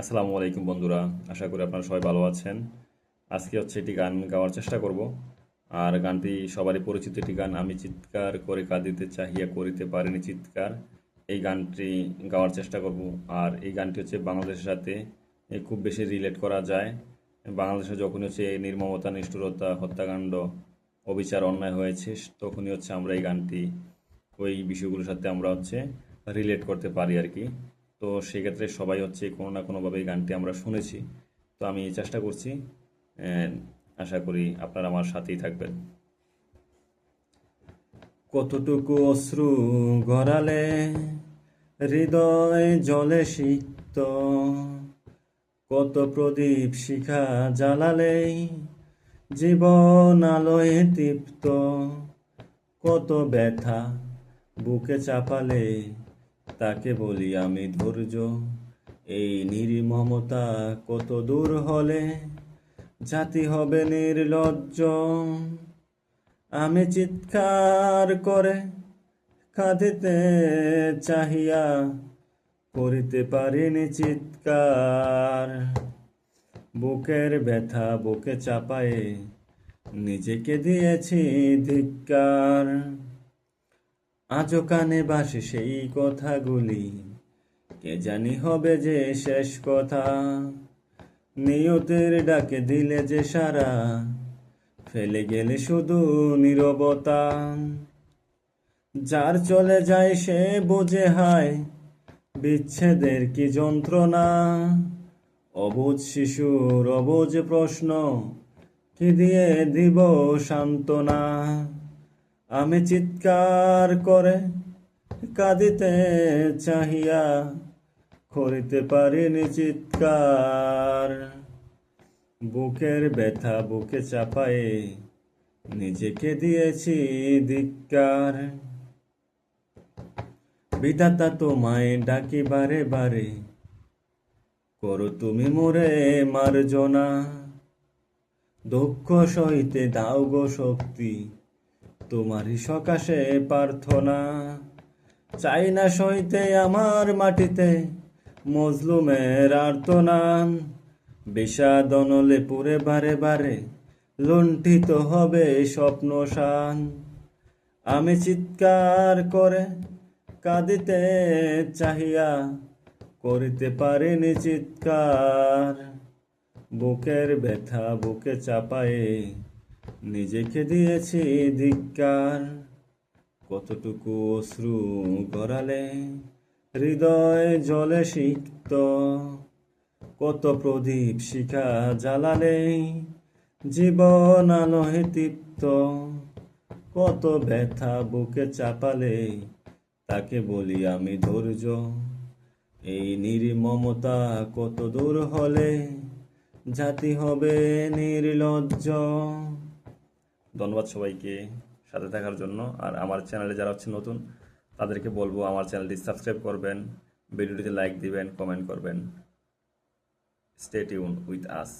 আসসালামু আলাইকুম বন্ধুরা, আশা করি আপনারা সবাই ভালো আছেন। আজকে হচ্ছে একটি গান গাওয়ার চেষ্টা করব। আর গানটি সবারই পরিচিত একটি গান, আমি চিৎকার করে কাঁদিতে চাহিয়া করিতে পারিনি চিৎকার। এই গানটি গাওয়ার চেষ্টা করব। আর এই গানটি হচ্ছে বাংলাদেশের সাথে খুব বেশি রিলেট করা যায়। বাংলাদেশে যখন হচ্ছে নির্মমতা, নিষ্ঠুরতা, হত্যাকাণ্ড, অবিচার, অন্যায় হয়েছে, তখনই হচ্ছে আমরা এই গানটি, ওই বিষয়গুলোর সাথে আমরা হচ্ছে রিলেট করতে পারি আর কি। তো সেক্ষেত্রে সবাই হচ্ছে কোনো না কোনোভাবে এই গানটি আমরা শুনেছি। তো আমি চেষ্টা করছি আশা করি আপনারা আমার সাথেই থাকবেন। কতটুকু অশ্রু গড়ালে হৃদয় জলে সিক্ত, কত প্রদীপ শিখা জ্বালালেই জীবন আলোয় তৃপ্ত, কত ব্যথা বুকে চাপালে তাকে বলি, আমি ধৈর্য। এই নির্মমতা কত দূর হলে জাতি হবে নির্লজ্জ। আমি চিৎকার করে কাঁদিতে চাহিয়া করিতে পারিনি চিৎকার। বুকের ব্যথা বুকে চাপায়ে নিজেকে দিয়েছি ধিক্কার। আজও কানে বাসে সেই কথাগুলি। কে জানি হবে যে শেষ কথা। নিয়তের ডাকে দিলে যে সারা, ফেলে গেলে শুধু নীরবতা। যার চলে যায় সে বুঝে হায়, বিচ্ছেদের কি যন্ত্রণা? অবুঝ শিশুর অবুঝ প্রশ্ন, কি দিয়ে দিব সান্ত্বনা? আমি চিৎকার করে কাঁদিতে চাহিয়া করিতে পারিনি চিৎকার। বুকের ব্যথা বুকে চাপায়ে নিজেকে দিয়েছি ধিক্কার। বিধাতা তোমায় ডাকি বারে বারে, করো তুমি মোরে মার্জনা। দুঃখ সইতে দাও গো শক্তি তোমারই সকাশে প্রার্থনা। চাই না সইতে আমার মাটিতে মজলুমের আর্তনান বিষাদনলে পুরে বারে বারে লুণ্ঠিত হবে স্বপ্ন শান। আমি চিৎকার করে কাঁদিতে চাহিয়া করিতে পারিনি চিৎকার। বুকের ব্যথা বুকে চাপায়ে নিজেকে দিয়েছি ধিক্কার। কতটুকু অশ্রু গড়ালে হৃদয় জলে সিক্ত। কত প্রদীপ শিখা জ্বালালে জীবন আলোয় তৃপ্ত। কত ব্যথা বুকে চাপালে তাকে বলি আমি ধৈর্য। এই নির্মমতা কত দূর হলে জাতি হবে নির্লজ্জ। ধন্যবাদ সবাইকে সাথে থাকার জন্য। আর আমার চ্যানেলে যারা হচ্ছে নতুন, তাদেরকে বলব আমার চ্যানেলটি সাবস্ক্রাইব করবেন, ভিডিওটিতে লাইক দিবেন, কমেন্ট করবেন। Stay tune with us.